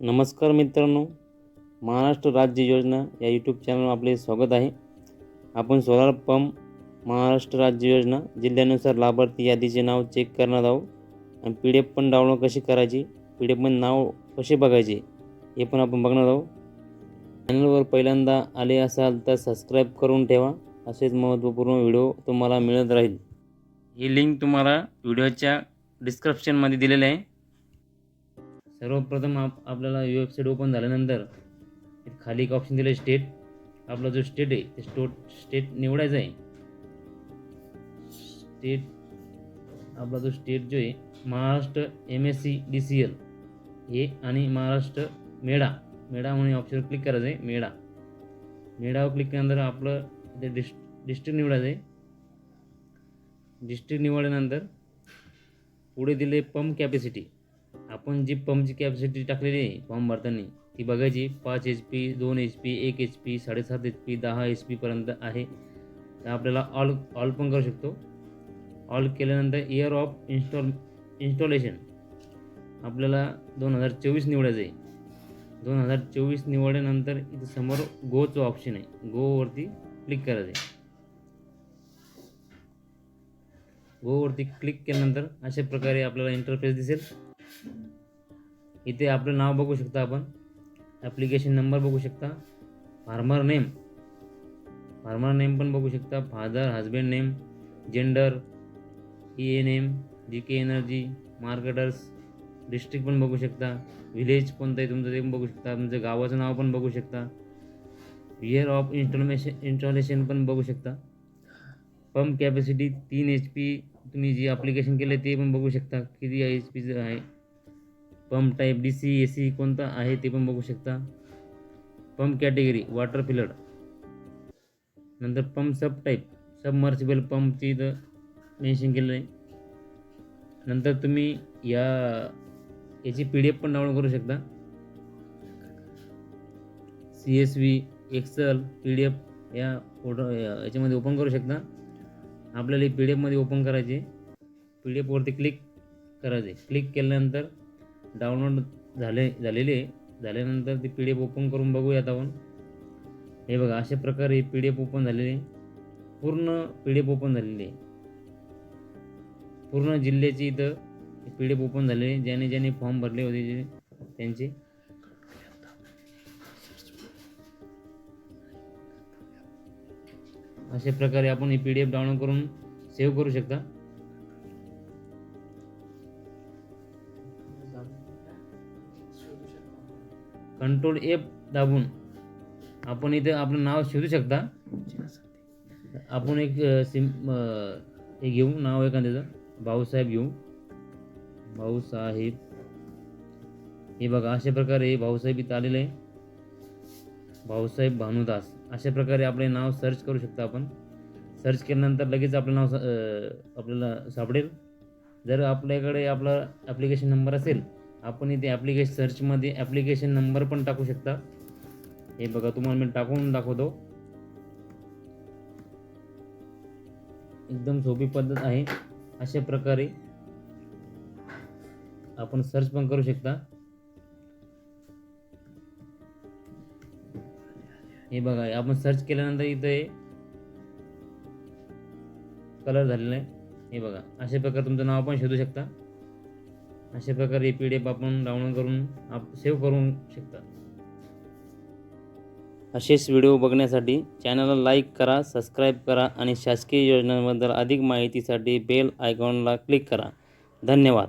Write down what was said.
नमस्कार मित्रांनो महाराष्ट्र राज्य योजना या यूट्यूब चॅनलवर आपले स्वागत आहे. आपण सोलार पंप महाराष्ट्र राज्य योजना जिल्ह्यानुसार लाभार्थी यादीचे नाव चेक करणार आहोत. आणि पी डी एफ पण डाउनलोड कशी करायची पी डी एफ पण नाव कसे बघायचे हे पण आपण बघणार आहोत. चॅनलवर पहिल्यांदा आले असाल तर सबस्क्राईब करून ठेवा. असेच महत्त्वपूर्ण व्हिडिओ तुम्हाला मिळत राहील. ही लिंक तुम्हाला व्हिडिओच्या डिस्क्रिप्शनमध्ये दिलेली आहे. सर्वप्रथम आप आपल्याला वेबसाईट ओपन झाल्यानंतर खाली एक ऑप्शन दिलं आहे स्टेट आपला जो स्टेट आहे ते स्टोट स्टेट निवडायचा आहे. स्टेट आपला जो स्टेट जो आहे Maharashtra M S C D C L हे आणि महाराष्ट्र मेढा मेढा म्हणून ऑप्शनवर क्लिक करायचं आहे मेढा मेढावर क्लिक केल्यानंतर आपलं ते डिस् डिस्ट्रिक्ट निवडायचं आहे. डिस्ट्रिक्ट निवडल्यानंतर पुढे दिले पंप कॅपॅसिटी आपण जी पंपची कॅपॅसिटी टाकलेली आहे फॉर्म भरताना ती बघायची पाच एच पी दोन एच पी एक एच पी साडेसात एच पी दहा एच पीपर्यंत आहे. तर आपल्याला ऑल ऑल पण करू शकतो. ऑल केल्यानंतर इयर ऑफ इन्स्टॉल इन्स्टॉलेशन आपल्याला दोन हजार चोवीस निवडायचं आहे. दोन हजार चोवीस निवडल्यानंतर इथे समोर गोचं ऑप्शन आहे. गोवरती क्लिक करायचं आहे. गोवरती क्लिक केल्यानंतर अशा प्रकारे आपल्याला इंटरफेस दिसेल. इथे आपलं नाव बघू शकता आपण. ॲप्लिकेशन नंबर बघू शकता. फार्मर नेम फार्मर नेम पण बघू शकता. Father husband name gender E A name G K energy marketers district पण बघू शकता. विलेज कोणतं आहे तुमचं ते पण बघू शकता. तुमचं गावाचं नाव पण बघू शकता. इयर ऑफ इन्स्टॉलेशन इन्स्टॉलेशन पण बघू शकता. पंप कॅपॅसिटी तीन एच पी तुम्ही जी ॲप्लिकेशन केलं ते पण बघू शकता. किती एच पीचं आहे? Pump type D C A C कोणता आहे ते पण बघू शकता. पंप कॅटेगरी वॉटर फिलर नंतर पंप सब टाईप सबमर्सिबल पंपची इथं मेन्शन केलं आहे. नंतर तुम्ही या याची पी डी एफ पण डाउनलोड करू शकता. C S V excel P D F या फोटो याच्यामध्ये ओपन करू शकता. आपल्याला पी डी एफमध्ये ओपन करायचे. पी डी एफवरती क्लिक करायचे. क्लिक केल्यानंतर डाउनलोड झाले झालेले झाल्यानंतर ते पी डी एफ ओपन करून बघूयात आपण. हे बघा अशा प्रकारे पी डी एफ ओपन झालेले पूर्ण पी डी एफ ओपन झालेली आहे. पूर्ण जिल्ह्याची इथं पी डी एफ ओपन झालेली ज्याने ज्याने फॉर्म भरले होते जे त्यांचे. अशा प्रकारे आपण ही पी डी एफ डाउनलोड करून सेव्ह करू शकता. कंट्रोल एफ दाबून आपण इथे आपलं नाव शोधू शकता. आपण एक सिम हे घेऊ नाव एखाद्याचं. भाऊसाहेब घेऊ. भाऊसाहेब. हे बघा अशा प्रकारे भाऊसाहेब इथं आलेलं आहे. भाऊसाहेब भानुदास. अशा प्रकारे आपले नाव सर्च करू शकता आपण. सर्च केल्यानंतर लगेच आपलं नाव स- आपल्याला सापडेल. जर आपल्याकडे आपला ॲप्लिकेशन नंबर असेल आपण इथे ॲप्लिकेशन सर्चमध्ये ॲप्लिकेशन नंबर पण टाकू शकता. हे बघा तुम्हाला मी टाकून दाखवतो. एकदम सोपी पद्धत आहे. अशा प्रकारे आपण सर्च पण करू शकता. हे बघा आपण सर्च केल्यानंतर इथे कलर झालेला आहे. हे बघा अशा प्रकारे तुमचं नाव पण शोधू शकता. अशा प्रकारे पी डी एफ आपण डाउनलोड करून आप सेव्ह करू शकता असेच व्हिडिओ बघण्यासाठी चॅनलला लाईक करा सबस्क्राईब करा आणि शासकीय योजनांबद्दल अधिक माहितीसाठी बेल आयकॉनला क्लिक करा. धन्यवाद.